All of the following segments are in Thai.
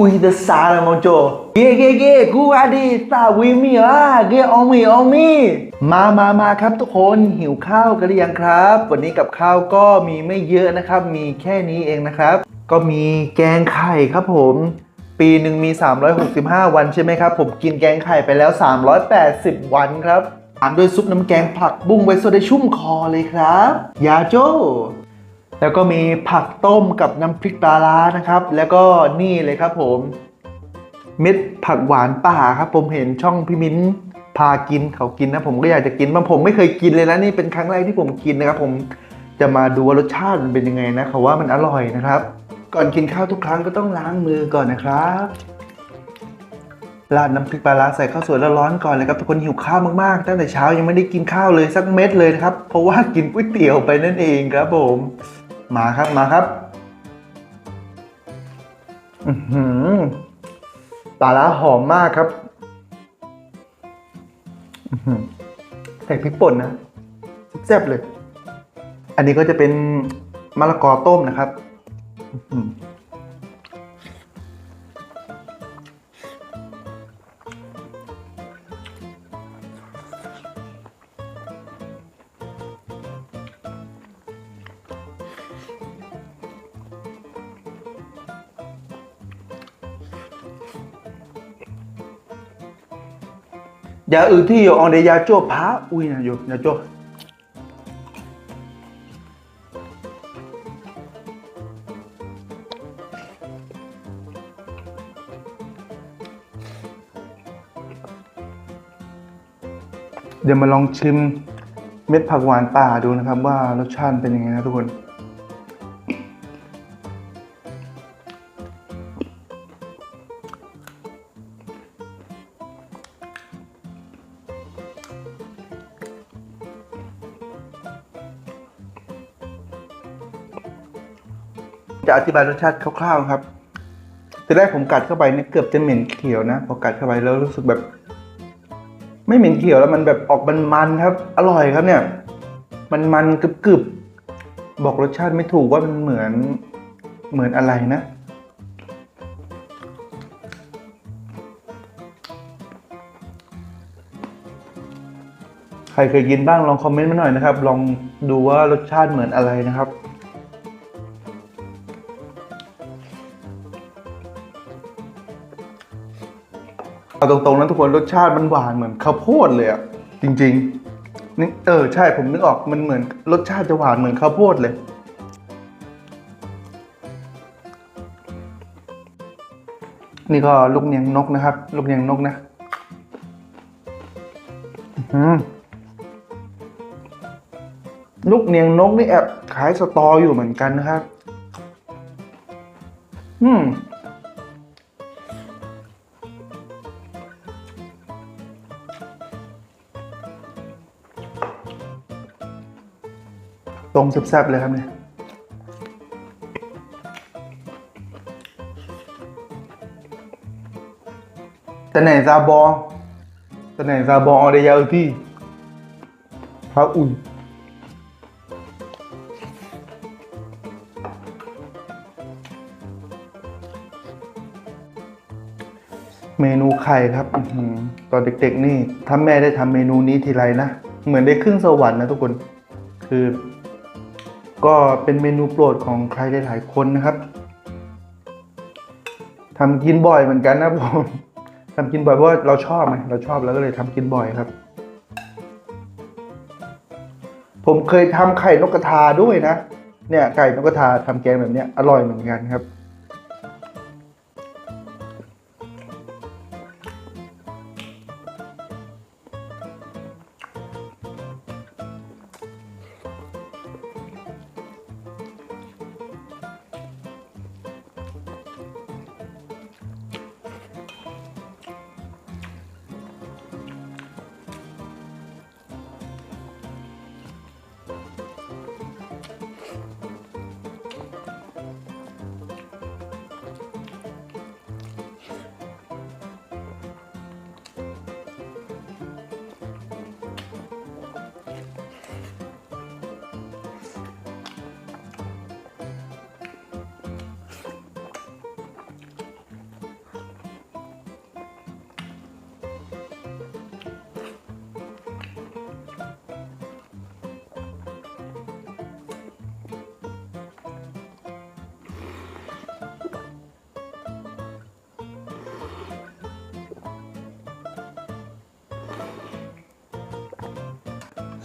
Ui the sala mojo. Ge ge ge กูอาดีตาวิมีอะเกออมีออมีมามามาครับทุกคนหิวข้าวกันหรือยังครับ วันนี้กับข้าวก็มีไม่เยอะนะครับ มีแค่นี้เองนะครับ ก็มีแกงไข่ครับผม ปีหนึ่งมี 365 วันใช่ไหมครับ ผมกินแกงไข่ไปแล้ว 380 วันครับตามด้วยซุปน้ำแกงผักบุ้งไว้โซได้ชุ่มคอเลยครับ ยาโจ แล้วก็มีผักต้มกับน้ำพริกปลาร้านะครับ แล้วก็นี่เลยครับผมเม็ดผักหวานป่าครับ ผมเห็นช่องพี่มิ้นพากินเขากินนะ ผมก็อยากจะกินบางผมไม่เคยกินเลยนะนี่เป็นครั้งแรกที่ผมกินนะครับ ผมจะมาดูว่ารสชาติมันเป็นยังไงนะเขาว่ามันอร่อยนะครับ ก่อนกินข้าวทุกครั้งก็ต้องล้างมือก่อนนะครับราดน้ำพริกปลาร้าใส่ข้าวสวยแล้วร้อนก่อนเลยครับทุกคนหิวข้าวมากๆตั้งแต่เช้ายังไม่ได้กินข้าวเลยสักเม็ดเลยนะครับ เพราะว่ากินก๋วยเตี๋ยวไปนั่นเองครับผม มาครับมาครับอือหือปลาล้าหอมมากครับอือหือใส่พริกป่นนะแซ่บเลย อันนี้ก็จะเป็นมะละกอต้มนะครับะอยู่ยาโจ้เดี๋ยวมาลองชิมเม็ดผักหวานป่าดูนะครับว่ารสชาติเป็นยังไงนะทุกคน จะอธิบายรสชาติคร่าวๆครับทีแรกผมกัดเข้าไปเนี่ยเกือบจะเหม็นเขียวนะพอกัดเข้าไปแล้วรู้สึกแบบ ไม่เหม็นเขียวแล้วมันแบบออกมันๆครับ อร่อยครับเนี่ย มันมันๆกรึบๆบอกรสชาติไม่ถูกว่ามันเหมือนเหมือนอะไรนะ ใครเคยกินบ้างลองคอมเมนต์มาหน่อยนะครับ ลองดูว่ารสชาติเหมือนอะไรนะครับ เอาตรงๆนะทุกคนรสชาติมันหวานเหมือนข้าวโพดเลยอะจริงๆนี่เออใช่ผมนึกออกมันเหมือนรสชาติจะหวานเหมือนข้าวโพดเลย นี่ก็ลูกเนียงนกนะครับ ลูกเนียงนกนะลูกเนียงนกนี่แอบขายสตออยู่เหมือนกันนะครับ อืม รงแซ่บๆเลยครับเนี่ยแต่ไหนซาบอแต่ไหนซาบอเอาได้ยาวพี่พระอุ่นเมนูไข่ครับอตอนเด็กๆนี่ถ้าแม่ได้ทำเมนูนี้ทีไรนะ เหมือนได้ครึ่งสวรรค์นะทุกคน คือ ก็เป็นเมนูโปรดของใครหลายๆคนนะครับทำกินบ่อยเหมือนกันนะผมทำกินบ่อยเพราะเราชอบไงเราชอบแล้วก็เลยทำกินบ่อยครับ ผมเคยทำไข่นกกระทาด้วยนะ เนี่ยไก่นกกระทาทำแกงแบบนี้อร่อยเหมือนกันครับ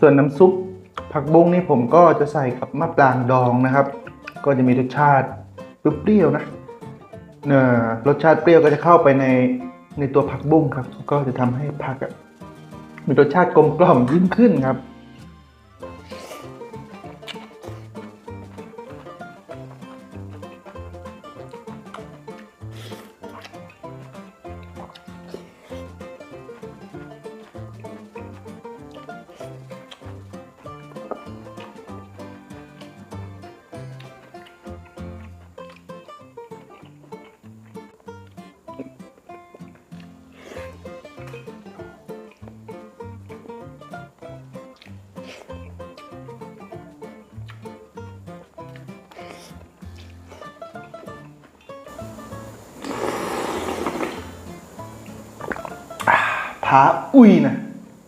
ส่วนน้ำซุปผักบุ้งนี่ผมก็จะใส่กับมะปรางดองนะครับ ก็จะมีรสชาติเปรี้ยวนะเนอรสชาติเปรี้ยวก็จะเข้าไปในในตัวผักบุ้งครับ ก็จะทำให้ผักมีรสชาติกลมกล่อมยิ่งขึ้นครับ ผาอุ้ยนะ